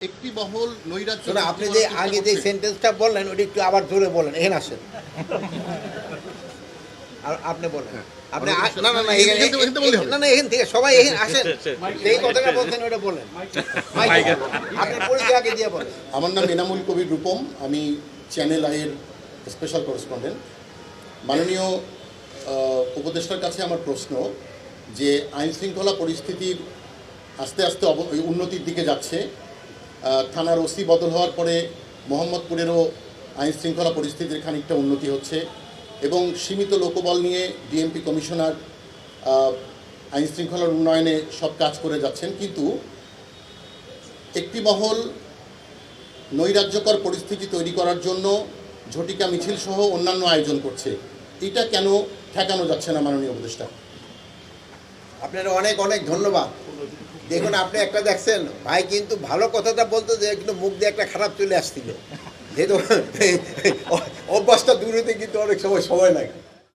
একটি মহল নৈরাজ্য আপনি যে আগে যে সেন্টেন্সটা বললেন ওটা একটু আবার জোরে বলেন এখানে আসেন। আর আপনি বলেন। আপনি আ- না না না এখানে এখান থেকে- এখান থেকে বললে হবে। না না এখান থেকে সবাই এখানে আসেন। কথাটা বলছেন ওটা বলেন। আপনি পরিচয় আগে দিয়ে বলেন। আমার নাম এনামুল কবির রূপম। আমি চ্যানেল আইয়ের স্পেশাল করেসপন্ডেন্ট মাননীয় উপদেষ্টার কাছে আমার প্রশ্ন যে আইন শৃঙ্খলা পরিস্থিতির আস্তে আস্তে অব- উন্নতির দিকে যাচ্ছে। থানার ওসি বদল হওয়ার পরে মোহাম্মদপুরেরও আইন শৃঙ্খলা পরিস্থিতির খানিকটা উন্নতি হচ্ছে এবং সীমিত লোকবল নিয়ে ডিএমপি কমিশনার আইন শৃঙ্খলার উন্নয়নে সব কাজ করে যাচ্ছেন। কিন্তু একটি মহল নৈরাজ্যকর পরিস্থিতি তৈরি করার জন্য ঝটিকা মিছিল সহ অন্যান্য আয়োজন করছে। এটা কেন ঠেকানো যাচ্ছে না মাননীয় উপদেষ্টা? আপনার অনেক অনেক ধন্যবাদ। দেখুন, আপনি একটা দেখছেন, ভাই কিন্তু ভালো কথাটা বলতো যে, কিন্তু মুখ দিয়ে একটা খারাপ চলে আসছিল। যেহেতু অভ্যাসটা দূর হতে কিন্তু অনেক সময় সময় লাগে।